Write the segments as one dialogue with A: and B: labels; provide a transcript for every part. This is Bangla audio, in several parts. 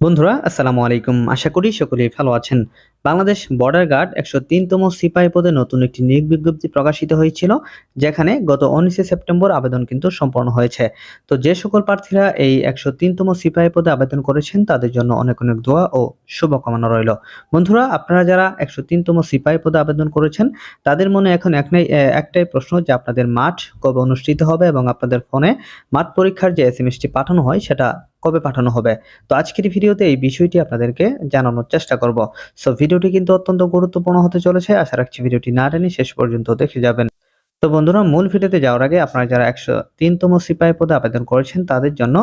A: বন্ধুরা, আসসালামু আলাইকুম। আশা করি সকলেই ভালো আছেন। বাংলাদেশ বর্ডার গার্ড একশো তিনতম সিপাহী পদে নতুন একটি নিয়োগ বিজ্ঞপ্তি প্রকাশিত হয়েছিল, যেখানে গত উনিশে সেপ্টেম্বর আবেদন কিন্তু সম্পন্ন হয়েছে। তো যে সকল প্রার্থীরা এই একশো তিনতম সিপাহী পদে আবেদন করেছেন, তাদের জন্য অনেক অনেক দোয়া ও শুভকামনা রইল। বন্ধুরা, আপনারা যারা একশো তিনতম সিপাহী পদে আবেদন করেছেন, তাদের মনে এখন একটাই একটাই প্রশ্ন যে আপনাদের মাঠ কবে অনুষ্ঠিত হবে এবং আপনাদের ফোনে মাঠ পরীক্ষার যে এস এম পাঠানো হয়, সেটা কবে পাঠানো হবে? তো আজকের ভিডিওতে এই বিষয়টি আপনাদেরকে জানানোর চেষ্টা করব। সো ভিডিওটি কিন্তু অত্যন্ত গুরুত্বপূর্ণ হতে চলেছে। আশা রাখছি ভিডিওটি না টেনে শেষ পর্যন্ত দেখে যাবেন। তো বন্ধুরা, মূল ভিডিওতে যাওয়ার আগে আপনারা যারা একশো তিনতম সিপাহী পদে আবেদন করেছেন, তাদের জন্য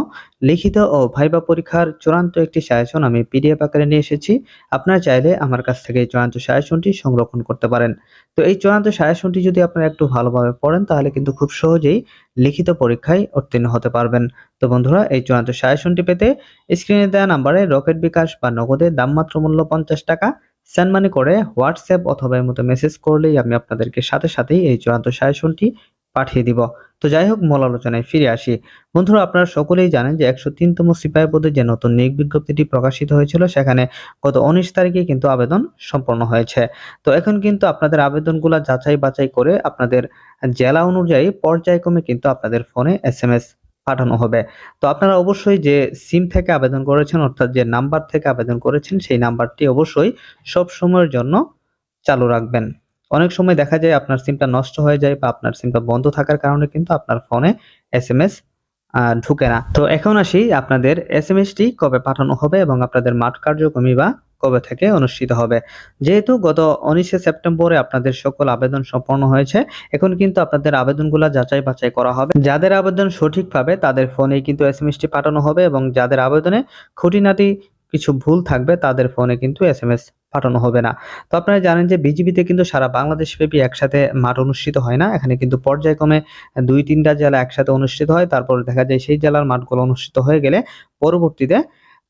A: লিখিত ও ভাইবা পরীক্ষার চূড়ান্ত একটি সাজেশন আমি পিডিএফ আকারে নিয়ে এসেছি। আপনারা চাইলে আমার কাছ থেকে এই চূড়ান্ত সাজেশনটি সংরক্ষণ করতে পারেন। তো এই চূড়ান্ত সাজেশনটি যদি আপনারা একটু ভালোভাবে পড়েন, তাহলে কিন্তু খুব সহজেই লিখিত পরীক্ষায় উত্তীর্ণ হতে পারবেন। তো বন্ধুরা, এই চূড়ান্ত সাজেশনটি পেতে স্ক্রিনে দেওয়া নাম্বারে রকেট বিকাশ বা নগদে দামমাত্র মূল্য পঞ্চাশ টাকা সেন্ড মানি করে হোয়াটসঅ্যাপ অথবা এর মতো মেসেজ করলেই আমি আপনাদেরকে সাথে সাথেই এই চূড়ান্ত সাজেশনটি পাঠিয়ে দিব। তো যাই হোক, মূল আলোচনায় ফিরে আসি। বন্ধুরা, আপনারা সকলেই জানেন যে একশো তিনতম সিপাহী পদে যে নতুন নিয়োগ বিজ্ঞপ্তিটি প্রকাশিত হয়েছিল, সেখানে গত উনিশ তারিখে কিন্তু আবেদন সম্পন্ন হয়েছে। তো এখন কিন্তু আপনাদের আবেদনগুলো যাচাই বাছাই করে আপনাদের জেলা অনুযায়ী পর্যায়ক্রমে কিন্তু আপনাদের ফোনে এস এম এস পাঠানো হবে। তো আপনারা অবশ্যই যে সিম থেকে আবেদন করেছেন, অর্থাৎ যে নাম্বার থেকে আবেদন করেছেন, সেই নাম্বারটি অবশ্যই সব সময়ের জন্য চালু রাখবেন। অনেক সময় দেখা যায় আপনার সিমটা নষ্ট হয়ে যায় বা আপনার সিমটা বন্ধ থাকার কারণে কিন্তু আপনার ফোনে এস এম এস ঢুকে না। তো এখন আসি আপনাদের এস এম এসটি কবে পাঠানো হবে এবং আপনাদের মাঠ কার্যক্রমী বা কবে থেকে অনুষ্ঠিত হবে। যেহেতু গত উনিশে সেপ্টেম্বরে আপনাদের সকল আবেদন সম্পন্ন হয়েছে, এখন কিন্তু আপনাদের আবেদনগুলো যাচাই বাছাই করা হবে। যাদের আবেদন সঠিকভাবে তাদের ফোনে কিন্তু এস এসটি পাঠানো হবে এবং যাদের আবেদনে খুঁটিনাটি কিছু ভুল থাকবে তাদের ফোনে কিন্তু এস এম এস পাঠানো হবে না। তো আপনারা জানেন যে বিজিবিতে কিন্তু সারা বাংলাদেশ ব্যাপী একসাথে মাঠ অনুষ্ঠিত হয় না। এখানে কিন্তু পর্যায়ক্রমে দুই তিনটা জেলা একসাথে অনুষ্ঠিত হয়। তারপর দেখা যায় সেই জেলার মাঠগুলো অনুষ্ঠিত হয়ে গেলে পরবর্তীতে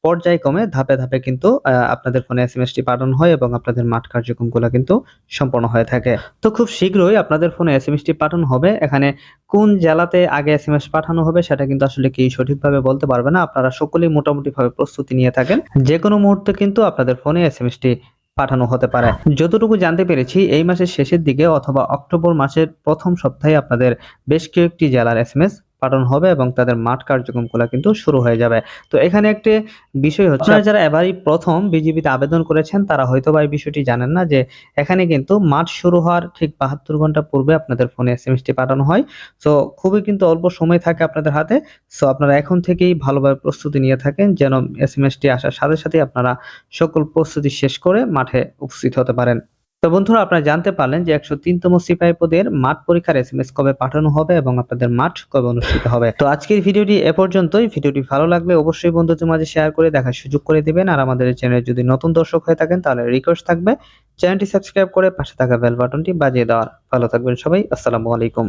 A: পর্যায়ক্রমে ধাপে ধাপে কিন্তু আপনাদের ফোনে এস এম এসটি পাঠানো হয় এবং আপনাদের মাঠ কার্যক্রমগুলো কিন্তু সম্পন্ন হয়ে থাকে। তো খুব শীঘ্রই আপনাদের ফোনে এস এম এসটি পাঠানো হবে। এখানে কোন জেলাতে আগে এস এম এস পাঠানো হবে সেটা কিন্তু আসলে কি সঠিকভাবে বলতে পারবে না। আপনারা সকলেই মোটামুটি ভাবে প্রস্তুতি নিয়ে থাকেন। যে কোনো মুহূর্তে কিন্তু আপনাদের ফোনে এস এম এসটি পাঠানো হতে পারে। যতটুকু জানতে পেরেছি, এই মাসের শেষের দিকে অথবা অক্টোবর মাসের প্রথম সপ্তাহে আপনাদের বেশ কয়েকটি জেলার এস এম এস পাঠানো হবে এবং তাদের মাঠ কার্যক্রমগুলো কিন্তু শুরু হয়ে যাবে। তো এখানে একটি বিষয় হচ্ছে যারা এবারই প্রথম বিজিবিতে আবেদন করেছেন তারা হয়তো বা এই বিষয়টি জানেন না যে এখানে কিন্তু মাঠ শুরু হওয়ার ঠিক বাহাত্তর ঘণ্টা পূর্বে আপনাদের ফোনে এস এম এসটি পাঠানো হয়। তো খুবই কিন্তু অল্প সময় থাকে আপনাদের হাতে। সো আপনারা এখন থেকেই ভালোভাবে প্রস্তুতি নিয়ে থাকেন যেন এস এম এসটি আসার সাথে সাথে আপনারা সকল প্রস্তুতি শেষ করে মাঠে উপস্থিত হতে পারেন। তো বন্ধুরা, আপনারা জানতে পারলেন যে একশো তিনতম সিপাহি পদের মাঠ পরীক্ষার এস এম এস কবে পাঠানো হবে এবং আপনাদের মাঠ কবে অনুষ্ঠিত হবে। তো আজকের ভিডিওটি এ পর্যন্তই। ভিডিওটি ভালো লাগলে অবশ্যই বন্ধুদের মাঝে শেয়ার করে দেখার সুযোগ করে দেবেন। আর আমাদের চ্যানেলে যদি নতুন দর্শক হয়ে থাকেন, তাহলে রিকোয়েস্ট থাকবে। চ্যানেলটি সাবস্ক্রাইব করে পাশে থাকা বেল বাটনটি বাজিয়ে দেওয়ার। ভালো থাকবেন সবাই। আসসালামু আলাইকুম।